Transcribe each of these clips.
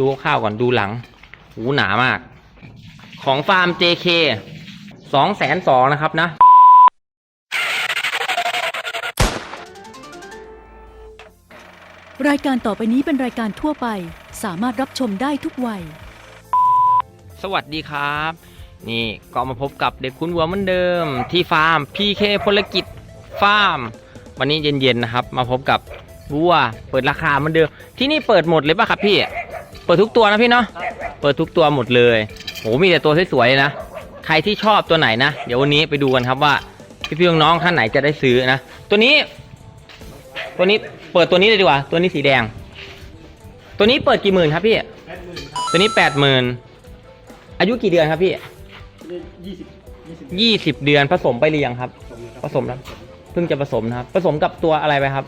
ดูข้าวก่อนดูหลัง หูหนามาก ของฟาร์ม JK สองแสนสองนะครับนะ รายการต่อไปนี้เป็นรายการทั่วไป สามารถรับชมได้ทุกวัย สวัสดีครับ นี่ก็มาพบกับเด็กคุณวัวเหมือนเดิม ที่ฟาร์ม PK พลกิจฟาร์ม วันนี้เย็นๆนะครับ มาพบกับวัวเปิดราคาเหมือนเดิม ที่นี่เปิดหมดเลยป่ะครับพี่ เปิดทุกตัวนะพี่เนาะเปิดทุกตัวหมดเลยโหมีแต่ตัวสวยๆนะ ใครที่ชอบตัวไหนนะ เดี๋ยววันนี้ไปดูกันครับว่าพี่ๆน้องๆท่านไหนจะได้ซื้อนะ ตัวนี้ ตัวนี้เปิดตัวนี้เลยดีกว่า ตัวนี้สีแดง ตัวนี้เปิดกี่หมื่นครับพี่ตัวนี้แปดหมื่นอายุกี่เดือนครับพี่ยี่สิบยี่สิบเดือนผสมไปหรือยังครับ ผสมแล้วเพิ่งจะผสมนะครับ ผสมกับตัวอะไรไปครับ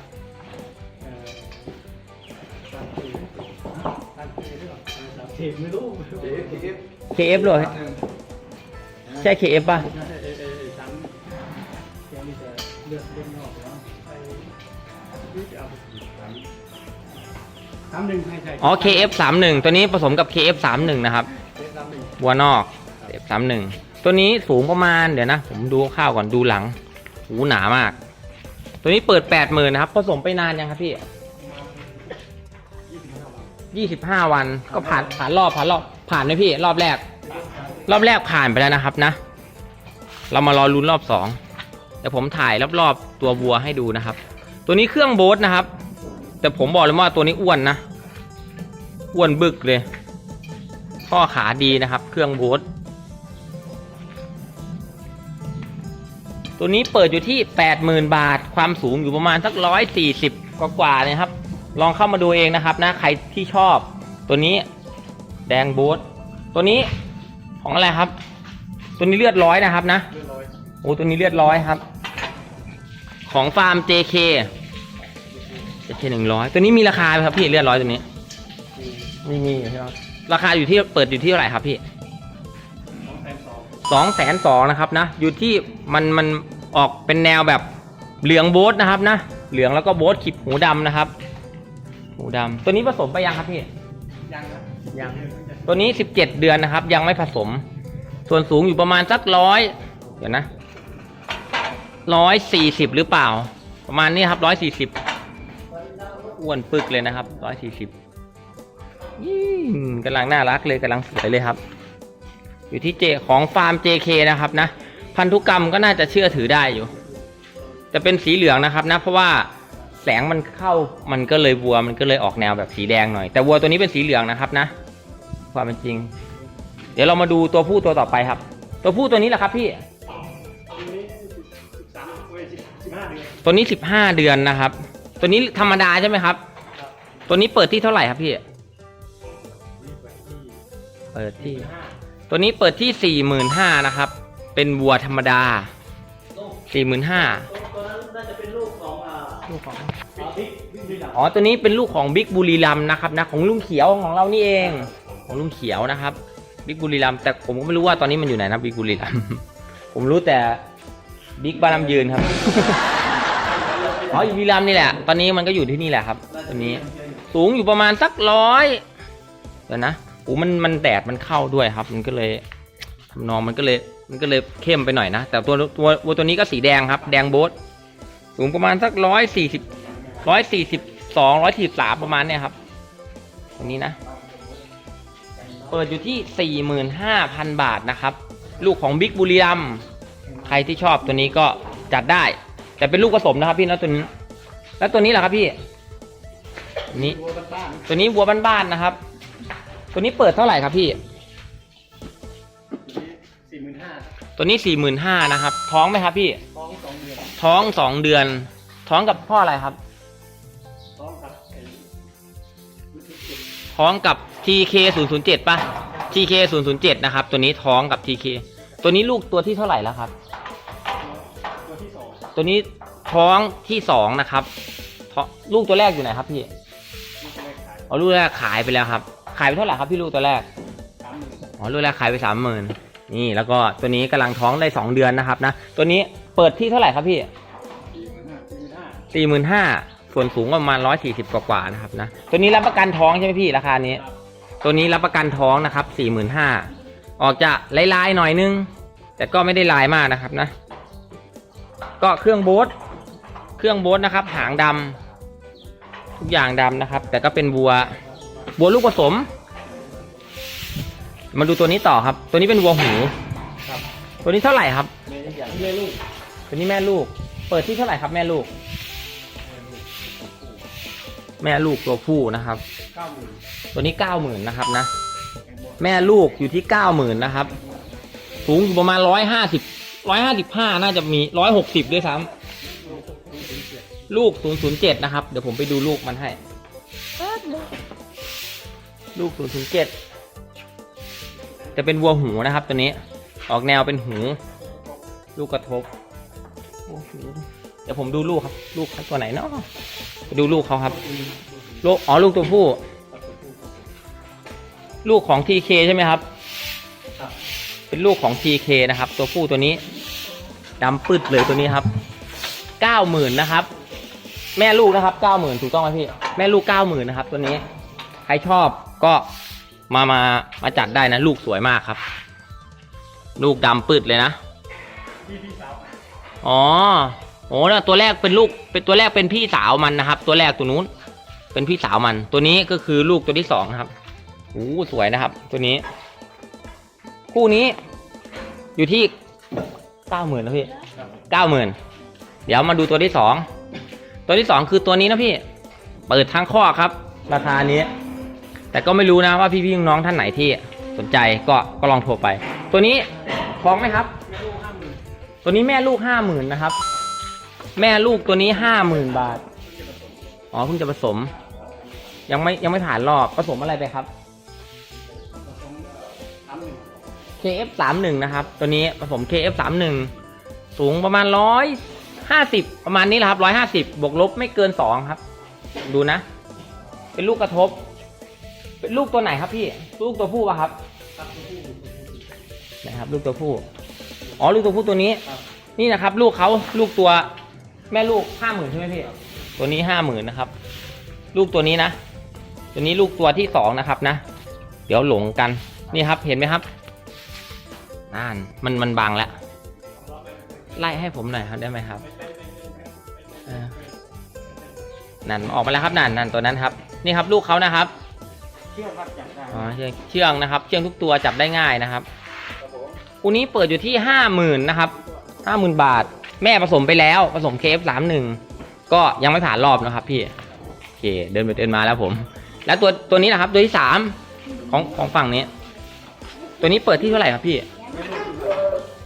เทปไม่รู้ KF เลยใช่ KF ป่ะ เออเออเออซ้ำแกมีแต่เลือดเลือดนอกแล้วไปนี่จะเอาไปซ้ำซ้ำหนึ่งให้ใช่อ๋อ KF สามหนึ่งตัวนี้ผสมกับ KF สามหนึ่งนะครับซ้ำหนึ่งวัวนอก KF สามหนึ่งตัวนี้สูงประมาณเดี๋ยวนะ ผมดูข้าวก่อนดูหลังหูหนามาก ตัวนี้เปิดแปดหมื่นนะครับผสมไปนานยังครับพี่ ยี่สิบห้าวันยี่สิบห้าวันก็ผ่านผ่านรอบผ่านรอบผ่านไหมพี่ รอบแรก รอบแรกผ่านไปแล้วนะครับนะ เรามารอลุ้นรอบสองเดี๋ยวผมถ่ายรอบๆตัววัวให้ดูนะครับ ตัวนี้เครื่องโบ๊ทนะครับ แต่ผมบอกเลยว่าตัวนี้อ้วนนะอ้วนบึกเลย ข้อขาดีนะครับ เครื่องโบ๊ทตัวนี้เปิดอยู่ที่ 80,000 บาท ความสูงอยู่ประมาณสักร้อยสี่สิบกว่าๆเนี่ยครับ ลองเข้ามาดูเองนะครับนะใครที่ชอบตัวนี้แดงโบ๊ทตัวนี้ของอะไรครับ ตัวนี้เลือดร้อยนะครับนะเรียบร้อยโอ้ตัวนี้เลือดร้อยครับ ของฟาร์ม JK JK หนึ่งร้อยตัวนี้มีราคาไหมครับพี่เลือดร้อยตัวนี้มีมีมีใช่ไหมราคาอยู่ที่เปิดอยู่ที่เท่าไหร่ครับพี่สองแสนสองสองแสนสองนะครับนะ อยู่ที่มันมันออกเป็นแนวแบบเหลืองโบ๊ทนะครับนะ เหลืองแล้วก็โบ๊ทขีดหูดำนะครับ หูดำตัวนี้ผสมไปยังครับพี่ ยังนะยัง ตัวนี้สิบเจ็ดเดือนนะครับ ยังไม่ผสม ส่วนสูงอยู่ประมาณสักร้อยเดี๋ยวนะร้อยสี่สิบหรือเปล่า ประมาณนี้ครับร้อยสี่สิบอ้วนปึกเลยนะครับร้อยสี่สิบกำลังน่ารักเลยกำลังสวยเลยครับ อยู่ที่เจของฟาร์ม JK นะครับนะ พันธุกรรมก็น่าจะเชื่อถือได้อยู่แต่เป็นสีเหลืองนะครับนะ เพราะว่า แสงมันเข้ามันก็เลยวัวมันก็เลยออกแนวแบบสีแดงหน่อย แต่วัวตัวนี้เป็นสีเหลืองนะครับนะ ความเป็นจริง เดี๋ยวเรามาดูตัวผู้ตัวต่อไปครับ ตัวผู้ตัวนี้แหละครับพี่ตัวนี้สิบห้าเดือนนะครับ ตัวนี้ธรรมดาใช่ไหมครับ ตัวนี้เปิดที่เท่าไหร่ครับพี่เปิดที่ ตัวนี้เปิดที่สี่หมื่นห้านะครับ เป็นวัวธรรมดาสี่หมื่นห้า อ๋อ ตัวนี้เป็นลูกของบิ๊กบุรีรัมนะครับนะของลุงเขียวของเรานี่เอง ของลุงเขียวนะครับบิ๊กบุรีรัมแต่ผมก็ไม่รู้ว่าตอนนี้มันอยู่ไหนนะบิ๊กบุรีรัมผมรู้แต่บิ๊กบารามยืนครับอ๋ออยู่บุรีรัมนี่แหละ ตอนนี้มันก็อยู่ที่นี่แหละครับ ตัวนี้สูงอยู่ประมาณสักร้อยเดี๋ยวนะโอ้มันมันแดดมันเข้าด้วยครับ มันก็เลยทำนองมันก็เลยมันก็เลยเข้มไปหน่อยนะ แต่ตัวตัววัวตัวนี้ก็สีแดงครับ แดงโบ๊ทสูงประมาณสักร้อยสี่สิบ ร้อยสี่สิบสองร้อยสี่สามประมาณเนี่ยครับ ตรงนี้นะ เปิดอยู่ที่สี่หมื่นห้าพันบาทนะครับ ลูกของบิ๊กบุรีรัมย์ใครที่ชอบตัวนี้ก็จัดได้ แต่เป็นลูกผสมนะครับพี่นะตัวนี้ แล้วตัวนี้ล่ะครับพี่ตัวนี้ตัวบ้านตัวนี้วัวบ้านๆนะครับ ตัวนี้เปิดเท่าไหร่ครับพี่ๆสี่หมื่นห้าตัวนี้สี่หมื่นห้านะครับ ท้องไหมครับพี่ ท้องสองเดือน ท้องสองเดือน ท้องกับพ่ออะไรครับ ท้องกับ TK 0 0 7ป่ะ TK 0 0 7นะครับ ตัวนี้ท้องกับ TK ตัวนี้ลูกตัวที่เท่าไหร่แล้วครับ ตัวที่สองตัวนี้ท้องที่สองนะครับท้องลูกตัวแรกอยู่ไหนครับพี่ลูกแรกขายเอาลูกแรกขายไปแล้วครับ ขายไปเท่าไหร่ครับพี่ลูกตัวแรกสามหมื่นอ๋อลูกแรกขายไปสามหมื่นนี่แล้วก็ตัวนี้กำลังท้องได้สองเดือนนะครับนะตัวนี้เปิดที่เท่าไหร่ครับพี่สี่หมื่นห้าสี่หมื่นห้า สี่หมื่นห้าส่วนสูงก็ประมาณร้อยสี่สิบกว่าๆนะครับนะตัวนี้รับประกันท้องใช่ไหมพี่ราคานี้ ตัวนี้รับประกันท้องนะครับสี่หมื่นห้าออกจะลายๆหน่อยนึง แต่ก็ไม่ได้ลายมากนะครับนะ ก็เครื่องโบ๊ทเครื่องโบ๊ทนะครับ หางดำทุกอย่างดำนะครับ แต่ก็เป็นวัววัวลูกผสม มาดูตัวนี้ต่อครับ ตัวนี้เป็นวัวหูครับตัวนี้เท่าไหร่ครับเมย์อย่างเมย์ลูกตัวนี้แม่ลูก เปิดที่เท่าไหร่ครับแม่ลูก แม่ลูกตัวผู้นะครับ เก้าหมื่นตัวนี้เก้าหมื่นนะครับนะ แม่ลูกอยู่ที่เก้าหมื่นนะครับ สูงอยู่ประมาณร้อยห้าสิบร้อยห้าสิบห้าน่าจะมีร้อยหกสิบด้วยซ้ำลูกศูนย์ศูนย์เจ็ดนะครับ เดี๋ยวผมไปดูลูกมันให้ ลูกศูนย์ศูนย์เจ็ดจะเป็นวัวหูนะครับ ตัวนี้ ออกแนวเป็นหู ลูกกระทบโอ้โห เดี๋ยวผมดูลูกครับ ลูกเขาตัวไหนเนาะไปดูลูกเขาครับ ลูก อ๋อ ลูกตัวผู้ ลูกของ TK ใช่ไหมครับ เป็นลูกของ TK นะครับ ตัวผู้ตัวนี้ดำปืดเลยตัวนี้ครับ เก้าหมื่นนะครับ แม่ลูกนะครับเก้าหมื่นถูกต้องไหมพี่ แม่ลูกเก้าหมื่นนะครับ ตัวนี้ ใครชอบก็มา มา มาจัดได้นะ ลูกสวยมากครับ ลูกดำปืดเลยนะ อ๋อ โอ้แล้วตัวแรกเป็นลูกเป็นตัวแรกเป็นพี่สาวมันนะครับ ตัวแรกตัวนู้น เป็นพี่สาวมัน ตัวนี้ก็คือลูกตัวที่สองนะครับโอ้สวยนะครับ ตัวนี้ คู่นี้ อยู่ที่เก้าหมื่นนะพี่เก้าหมื่นเดี๋ยวมาดูตัวที่สองตัวที่สองคือตัวนี้นะพี่ เปิดทั้งข้อครับ ราคานี้ แต่ก็ไม่รู้นะว่าพี่ๆน้องท่านไหนที่สนใจก็ก็ลองโทรไป ตัวนี้ฟ้องไหมครับ ตัวนี้แม่ลูกห้าหมื่นนะครับ แม่ลูกตัวนี้ห้าหมื่นบาท อ๋อเพิ่งจะผสม ยังไม่ยังไม่ผ่านรอบผสมอะไรไปครับ KF สามหนึ่งนะครับ ตัวนี้ผสม KF สามหนึ่งสูงประมาณร้อยห้าสิบประมาณนี้แหละครับร้อยห้าสิบบวกลบไม่เกินสองครับ ดูนะ เป็นลูกกระทบ เป็นลูกตัวไหนครับพี่ ลูกตัวผู้ปะครับนะครับ ลูกตัวผู้ อ๋อ ลูกตัวผู้ตัวนี้ นี่นะครับ ลูกเขาลูกตัว แม่ลูกห้าหมื่นใช่ไหมพี่ ตัวนี้ห้าหมื่นนะครับ ลูกตัวนี้นะ ตัวนี้ลูกตัวที่สองนะครับนะ เดี๋ยวหลงกัน นี่ครับ เห็นไหมครับน่านมันมันบางแล้ว ไล่ให้ผมหน่อยครับได้ไหมครับเออนั่นออกมาแล้วครับนั่นนั่นตัวนั้นครับ นี่ครับลูกเขานะครับ เชื่อครับจับได้อ๋อเชือกเชืองนะครับ เชืองทุกตัวจับได้ง่ายนะครับครับผมคู่นี้เปิดอยู่ที่ห้าหมื่นนะครับห้าหมื่นบาท แม่ผสมไปแล้วผสมเคฟสามหนึ่งก็ยังไม่ผ่านรอบนะครับพี่โอเคเดินไปเดินมาแล้วผม แล้วตัวตัวนี้นะครับตัวที่สามของของฝั่งนี้ ตัวนี้เปิดที่เท่าไหร่ครับพี่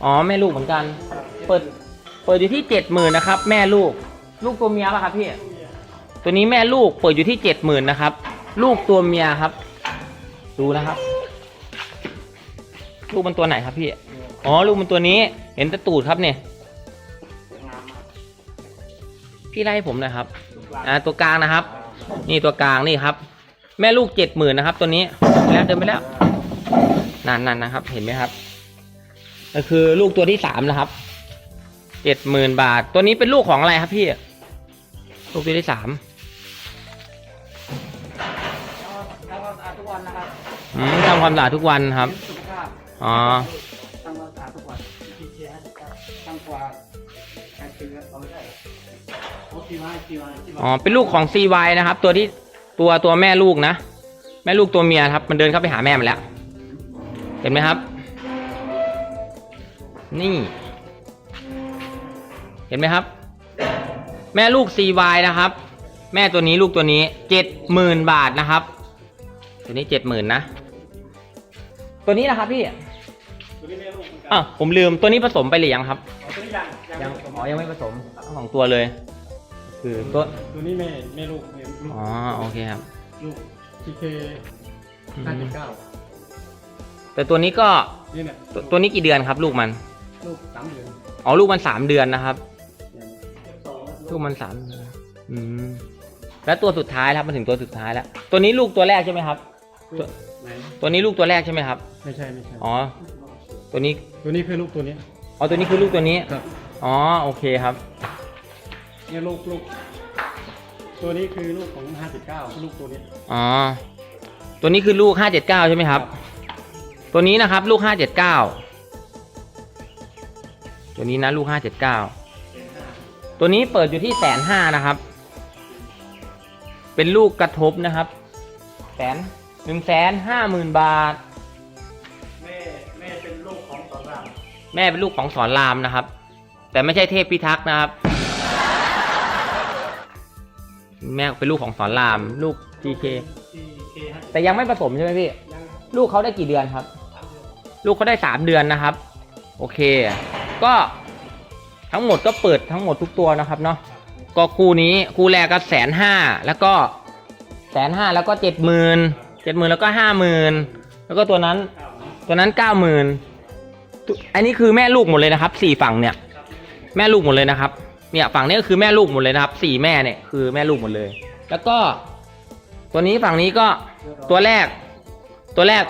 อ๋อแม่ลูกเหมือนกัน เปิดเปิดอยู่ที่เจ็ดหมื่นนะครับ แม่ลูก ลูกตัวเมียป่ะครับพี่ ตัวนี้แม่ลูกเปิดอยู่ที่เจ็ดหมื่นนะครับ ลูกตัวเมียครับ ดูนะครับ ลูกมันตัวไหนครับพี่ อ๋อ ลูกมันตัวนี้ เห็นตะตูดครับเนี่ย พี่ไล่ให้ผมหน่อยครับลูกหลานอ่าตัวกลางนะครับ นี่ตัวกลางนี่ครับ แม่ลูกเจ็ดหมื่นนะครับ ตัวนี้ไปแล้วเดินไปแล้วนั่นนั่นนะครับ เห็นไหมครับก็คือลูกตัวที่สามนะครับเจ็ดหมื่นบาท ตัวนี้เป็นลูกของอะไรครับพี่ ลูกตัวที่สามทำความสะอาดทุกวันนะครับอืมทำความสะอาดทุกวันครับสุขภาพอ๋อ อ้ทีมาทีมาทีมาอ๋อเป็นลูกของ CY นะครับ ตัวที่ตัวตัวแม่ลูกนะ แม่ลูกตัวเมียครับ มันเดินเข้าไปหาแม่มันแล้ว เห็นไหมครับ นี่ เห็นไหมครับ แม่ลูก CY นะครับ แม่ตัวนี้ลูกตัวนี้เจ็ดหมื่นบาทนะครับ ตัวนี้เจ็ดหมื่นนะ ตัวนี้นะครับพี่ตัวนี้แม่ลูกเหมือนกัอะผมลืมตัวนี้ผสมไปหรือยังครับอ๋อตัวนี้ยังยังผสมอ๋อยังไม่ผสมทั้งสองตัวเลย คือตัวตัวนี้แม่แม่ลูกแม่ลูกอ๋อโอเคครับ ลูกทีเคอืมห้าสิบเก้าแต่ตัวนี้ก็นี่เนี่ยตัวตัวนี้กี่เดือนครับ ลูกมันลูกสามเดือนอ๋อลูกมันสามเดือนนะครับสองลูกมันสามเดือนอืมแล้วตัวสุดท้ายแล้วมาถึงตัวสุดท้ายแล้ว ตัวนี้ลูกตัวแรกใช่ไหมครับลูกไหนตัวนี้ลูกตัวแรกใช่ไหมครับ ไม่ใช่ไม่ใช่อ๋อ ตัวนี้ตัวนี้คือลูกตัวนี้อ๋อตัวนี้คือลูกตัวนี้ครับอ๋อโอเคครับ เนี่ยลูกลูกตัวนี้คือลูกของห้าสิบเก้าลูกตัวนี้อ๋อ ตัวนี้คือลูกห้าเจ็ดเก้าใช่ไหมครับ ตัวนี้นะครับ ลูกห้าเจ็ดเก้าตัวนี้นะลูกห้าเจ็ดเก้าตัวนี้เปิดอยู่ที่แสนห้านะครับ เป็นลูกกระทบนะครับ แสนหนึ่งแสนห้าหมื่นบาท แม่แม่เป็นลูกของสอนรามแม่เป็นลูกของสอนรามนะครับ แต่ไม่ใช่เทพพิทักษ์นะครับ แม่เป็นลูกของสอนราม ลูก GK ทีเคฮะแต่ยังไม่ผสมใช่ไหมพี่ ยังลูกเขาได้กี่เดือนครับลูกเขาได้สามเดือนนะครับ โอเค ก็ทั้งหมดก็เปิดทั้งหมดทุกตัวนะครับเนาะ ก็คู่นี้คู่แรกก็แสนห้าแล้วก็แสนห้าแล้วก็เจ็ดหมื่นเจ็ดหมื่นแล้วก็ห้าหมื่นแล้วก็ตัวนั้นตัวนั้นเก้าหมื่นอันนี้คือแม่ลูกหมดเลยนะครับสี่ฝั่งเนี่ยแม่ลูกหมดเลยนะครับ เนี่ยฝั่งนี้ก็คือแม่ลูกหมดเลยนะครับสี่แม่เนี่ยคือแม่ลูกหมดเลย แล้วก็ ตัวนี้ฝั่งนี้ก็ตัวแรก ตัวแรก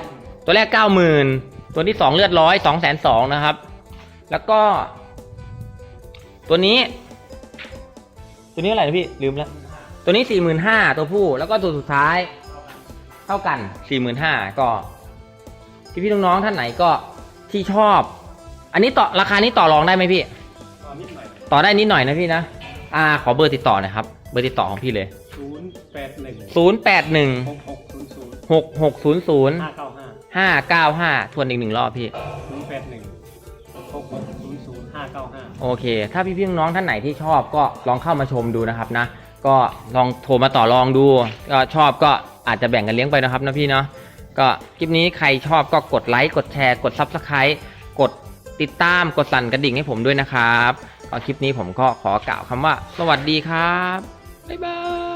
ตัวแรกเก้าหมื่นตัวที่สองเลือดร้อยสองแสนสองนะครับ แล้วก็ ตัวนี้ ตัวนี้อะไรนะพี่ลืมแล้วตัวนี้สี่หมื่นห้าตัวผู้ แล้วก็ตัวสุดท้าย เท่ากันสี่หมื่นห้าก็พี่พี่น้องๆท่านไหนก็ที่ชอบ อันนี้ต่อราคานี้ต่อรองได้ไหมพี่ ตอนนิดหน่อยต่อได้นิดหน่อยนะพี่นะอ่าขอเบอร์ติดต่อหน่อยครับ เบอร์ติดต่อของพี่เลย ศูนย์แปดหนึ่งศูนย์แปดหนึ่งหกหกศูนย์ศูนย์หกหกศูนย์ศูนย์ห้าเก้าห้าห้าเก้าห้าทวนอีกหนึ่งรอบพี่ ศูนย์แปดหนึ่งหกหกศูนย์ศูนย์ห้าเก้าห้า โอเค ถ้าพี่พี่น้องๆท่านไหนที่ชอบก็ลองเข้ามาชมดูนะครับนะ ก็ลองโทรมาต่อรองดู ก็ชอบก็อาจจะแบ่งกันเลี้ยงไปนะครับนะพี่เนาะ ก็คลิปนี้ใครชอบก็กดไลค์ กดแชร์ กด Subscribe กดติดตาม กดสั่นกระดิ่งให้ผมด้วยนะครับก็ คลิปนี้ผมก็ขอกล่าวคำว่า สวัสดีครับ บ๊ายบาย